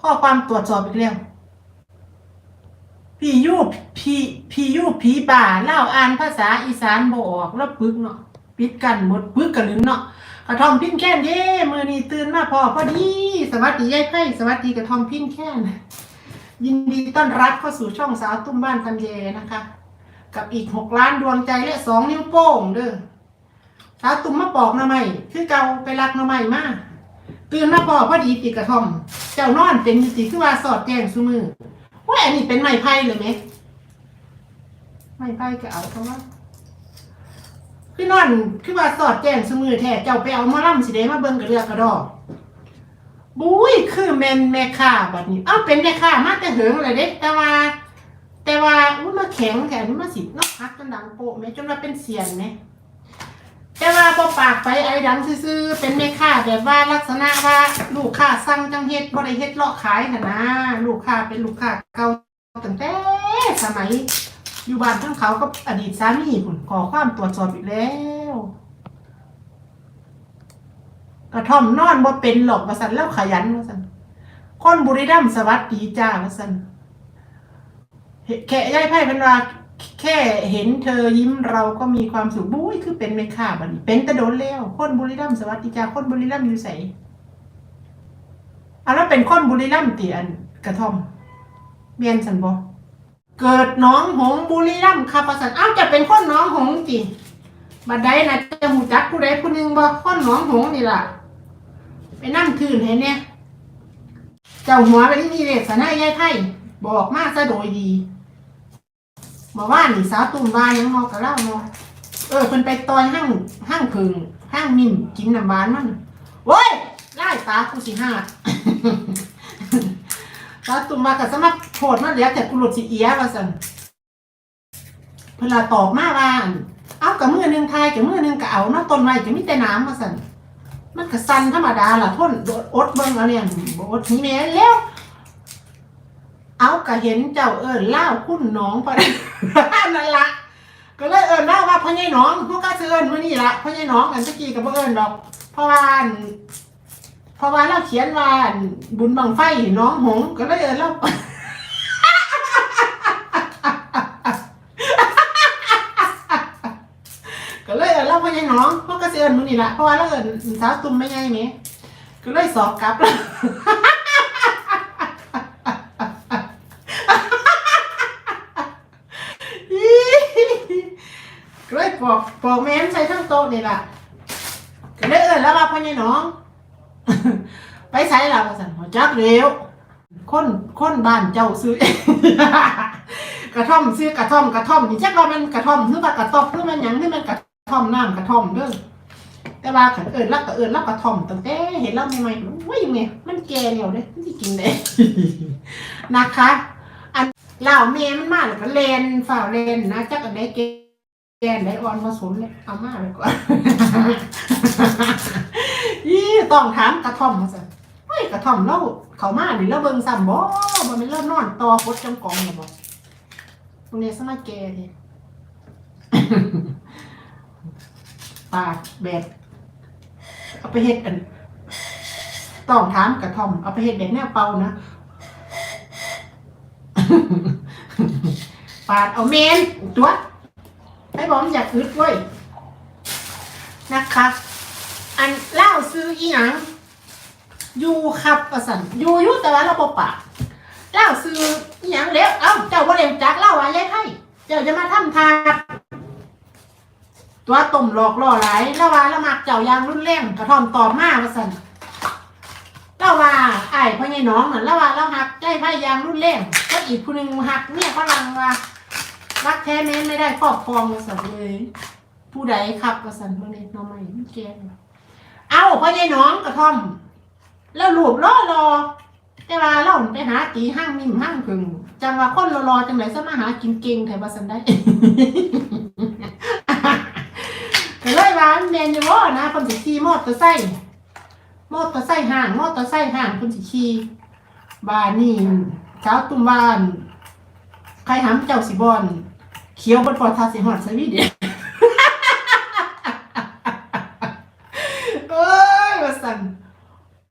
ข้อความตรวจสอบอีกแล้วพี่ยูพี่พี่ยูผีป่าเล่าอ่านภาษาอีสานบ่ออกแล้วปึกเนาะปิดกันหมดปึกกันลืมเนาะกระทอมพินแค้นเย่มือนี้ตื่นมาพอพอดีสวัสดียายไพ่สวัสดีกระทอมพินแค้นยินดีต้อนรับเข้าสู่ช่องสาวตุ้มบ้านคำเยนะคะ กับอีกหกล้านดวงใจและสองนิ้วโป้งเด้อสาวตุ้มมาปอกหน้ำใหม่คือเก่าไปรักหน้ำใหม่มากตื่นมาพอพอดีติดกระทอม จ้านอนเป็นอยู่สิคือว่าสอดแจ้งซุมือว่าอันนี้เป็นไม้ไผ่เลยไหมไม้ไผ่ก็เอาคำว่าคือนอนคือว่าสอดแจ้งซุมือแท้เจ้าไปเอามาล่ำสิเดมาเบิ่งกระเรือกระดอกบุ้ยคือแมนแม่ค้าบัดนี้ เอ้าเป็นแม่ค้ามาแต่เหิงเลยเด้แต่ว่า แต่ว่าอุ้ยมาแข็งแถมมาสิเนอกพักจนดังโปะแม่จนว่าเป็นเสียนไหม แต่ว่าพอปากไปไอ้ดังซื่อๆเป็นแม่ค้าแบบว่าลักษณะว่าลูกค้าสั่งจังเฮ็ดบ่ได้เฮ็ดเลาะขายน่ะนะลูกค้าเป็นลูกค้าเก่าตั้งแต่สมัย อยู่บ้านทั้งเขากับอดีตสามีพุ่นขอความตรวจสอบอีกแล้ว กระท่อมนอนบ่เป็นหรอกว่าซั่นแล้วขยันว่าซั่นคนบุรีรัมย์สวัสดีจ้าว่าซั่นเห็นแค่ยายไพ่เป็นว่า แค่เห็นเธอยิ้มเราก็มีความสุขบุ้ยคือเป็นไม่ค่าบันี้เป็นตะโดนแล้วคนบุรีรัมย์สวัสดีจ้าคนบุรีรัมย์อยู่ใสเอาแล้วเป็นคนบุรีรัมย์เตียนกระท่อมเมียนสันบอเกิดน้องหงบุรีรัมย์ค่ะประสันอ้าวจะเป็นคนน้องหงจีบัดใดนะจะหูจักผู้ใดผู้หนึ่งบ่คนน้องหงนี่ล่ะ ไปนั่งคืนให้เนี่ยเจ้าหัวไปที่นี่เลยสนายายไพ่บอกมากซะโดยดี มาว่านี่สาวตุ่มวายังมอกะเล่าเนาะเออเพิ่นไปต่อยห้างห้างพึ่งห้างมิ่มกินน้ำหวานมันโว้ยไล่ตากูสิห้า สาวตุ่มวากับสมัครโผดมาเหลือแต่กูหลุดสิเอียว่าสั่นเพิ่นละตอบมาว่าอั่นเอากับมือหนึงทายกับมือหนึงก็เอาเนาะต้นไม้จะมีแต่น้ำว่าสั่นมันก็สั่นธรรมดาล่ะทนอดเบิ่งเอาเนี่ยบ่อดหนีแม่แล้ว เอาก็เห็นเจ้าเอิญเล่าคุณน้องพอด้นั่นละ ก็เลยเอิญเล่าว่าพ่อใหญ่น้องพวกก็ซื้อเอิญมื่อนี่ละพ่อใหญ่น้องอันตะกี้กับพ่อเอิญดอกเพราะว่าอันเพราะว่าเราเขียนว่าอันบุญบังไฟน้องหงก็เลยเอิญเล่าก็เลยเอิญเล่าพ่อใหญ่น้องพวกก็ซื้อเอิญมื่อนี่ละเพราะว่าเราเอิญสาวตุ่มไม่ไงเมก็เลยสอบกลับแล้ว ก็เลย ปอกปอกแม่นใส่ทั้งโต๊ะนี่ล่ะก็เลยเอิ้นแล้วว่าพ่อใหญ่น้อง ไปใส่ล่ะว่าซั่นหัวจักเร็วคนคนบ้านเจ้าซื้อ กระท่อมซื้อกระท่อมกระท่อมนี่จักว่ามันกระท่อมหรือว่ากระต๊อบหรือมันหยังหรือมันกระท่อมน้ำกระท่อมเด้อแต่ว่าขันเอิ้นรับก็เอิ้นรับกระท่อมตั้งแต่เห็นเราใหม่ๆว่ายังไงมันแก่แล้วเด้มันสิกินได้นะคะ อันเหล่าเมย์มันมาแล้วก็เลนฝ่าเลนนะจักอันไหนเก แกนไดออนผสมเลยเอามาเลยก่อนยี่ต้องถามกระท่อมมาสิเฮ้ยกระท่อมเราเขามาดิแล้วเบิ่งซ้ำบ่บ่แม่นเริ่มนอนต่อพดจังกองเลยบ่พวกนี้สมาแกดิปากแบบเอาไปเฮ็ดอันต้องถามกระท่อมเอาไปเฮ็ดแบบแนวเป่านะปาดเอาเมนตัว ให้บอกมันอยากอึดเว้นะคะ อันเล่าซื้ออีหยังอยู่ครับประสันอยู่ยู่แต่ว่าเราปปากเล่าซื้ออีหยังแล้วเอ้าเจ้าบ่เร็วจักเล่าว่ายัยให้เจ้าจะมาทำทาตัวต้มหลอกล่อหลายล้วว่าละมักเจ้ายางรุ่นเร่งกระท่อมตอบมาประสันเล่าว่าไอ้พ่อใหญ่น้องน่ะเล่าว่าเราหักใจไพ่ยางรุ่นเร่งก็อีกผู้หนึ่งหักเนี่ยฝรั่งว่า รักแท้แม้ไม่ได้ครอบครองว่าสันเลย ผู้ใดขับว่าสันเมื่อนี้น้องใหม่ไม่แก่เอาพ่อใหญ่น้องกระท่อม แล้วหลูบรอรอแต่ว่าเราไปหาตีห้างนิ่มห้างพึ่งจังว่าคนรอรอจังไหนซะมาหากินเก่งไทยว่าสันได้ก็เลยว่าแมนยู่ว่านะคนสิขี่มอเตอร์ไซค์มอเตอร์ไซค์ห่างมอเตอร์ไซค์ห่างคนสิขี่บ้านนี่เช้าตุ้มบ้าน ใครหามเจ้าสิบอน เขียวบนปอดทาสิหอดสวีเดีย